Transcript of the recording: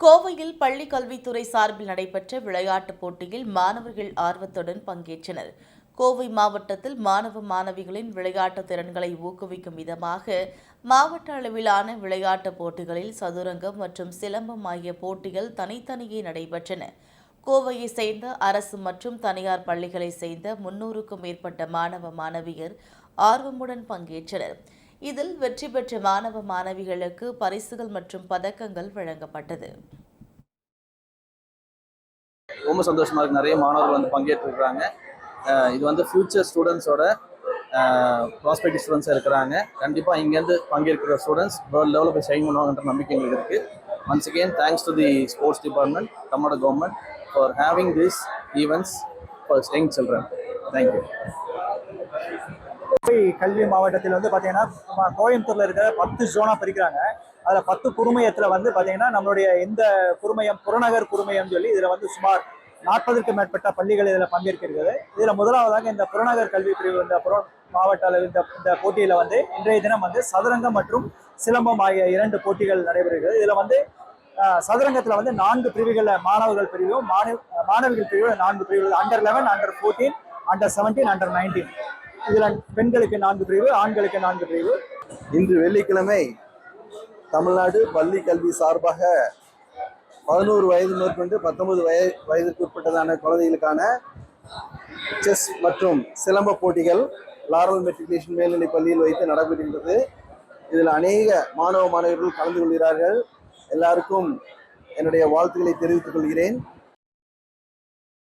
கோவையில் பள்ளி கல்வித்துறை சார்பில் நடைபெற்ற விளையாட்டுப் போட்டியில் மாணவர்கள் ஆர்வத்துடன் பங்கேற்றனர். கோவை மாவட்டத்தில் மாணவ மாணவிகளின் விளையாட்டு திறன்களை ஊக்குவிக்கும் விதமாக மாவட்ட அளவிலான விளையாட்டுப் போட்டிகளில் சதுரங்கம் மற்றும் சிலம்பம் ஆகிய போட்டிகள் தனித்தனியே நடைபெற்றன. கோவையை சேர்ந்த அரசு மற்றும் தனியார் பள்ளிகளை சேர்ந்த முன்னூறுக்கும் மேற்பட்ட மாணவ மாணவியர் ஆர்வமுடன் பங்கேற்றனர். இதில் வெற்றி பெற்ற மாணவ மாணவிகளுக்கு பரிசுகள் மற்றும் பதக்கங்கள் வழங்கப்பட்டது. ரொம்ப சந்தோஷமா இருக்கு. நிறைய மாணவர்கள் வந்து பங்கேற்றிருக்கிறாங்க. இது வந்து ஃபியூச்சர் ஸ்டூடெண்ட்ஸோட ப்ராஸ்பெக்டிவ் ஸ்டூடெண்ட்ஸாக இருக்கிறாங்க. கண்டிப்பாக இங்கேருந்து பங்கேற்கிற ஸ்டூடெண்ட்ஸ் வேர்ல்ட் லெவலில் போய் ஷைன் பண்ணுவாங்கன்ற நம்பிக்கை எங்களுக்கு இருக்குது once again thanks to the sports department தமிழோட government for having this events for young children thank you கல்வி மாவட்டத்தில் வந்து பார்த்தீங்கன்னா கோயம்புத்தூரில் கோயம்புத்தூர்ல இருக்கிற பத்து ஜோனா பிரிக்கிறாங்க. அதில் பத்து குறுமையத்தில் வந்து பார்த்தீங்கன்னா நம்மளுடைய இந்த குறுமையம் புறநகர் குறுமையம் சொல்லி இதில் வந்து சுமார் நாற்பதுக்கு மேற்பட்ட பள்ளிகள் இதில் பங்கேற்கிறது இதில் முதலாவதாக இந்த புறநகர் கல்வி பிரிவு இந்த புற மாவட்ட அளவில் இந்த இந்த போட்டியில் வந்து இன்றைய தினம் வந்து சதுரங்கம் மற்றும் சிலம்பம் ஆகிய இரண்டு போட்டிகள் நடைபெறுகிறது. இதில் வந்து சதுரங்கத்தில் வந்து நான்கு பிரிவுகளில் மாணவர்கள் பிரிவும் மாணவ மாணவிகள் பிரிவில் நான்கு பிரிவுகள் under eleven under fourteen under seventeen under nineteen இதில் பெண்களுக்கு நான்கு பிரிவு ஆண்களுக்கு நான்கு பிரிவு. இன்று வெள்ளிக்கிழமை தமிழ்நாடு பள்ளி கல்வி சார்பாக பதினோரு வயது மேற்கொண்டு பத்தொன்பது வய வயதுக்கு உட்பட்டதான குழந்தைகளுக்கான செஸ் மற்றும் சிலம்ப போட்டிகள் லாரல் மெட்ரிகுலேஷன் மேல்நிலைப் பள்ளியில் வைத்து நடைபெறுகின்றது. இதில் அநேக மாணவ மாணவர்கள் கலந்து கொள்கிறார்கள். எல்லாருக்கும் என்னுடைய வாழ்த்துக்களை தெரிவித்துக் கொள்கிறேன்.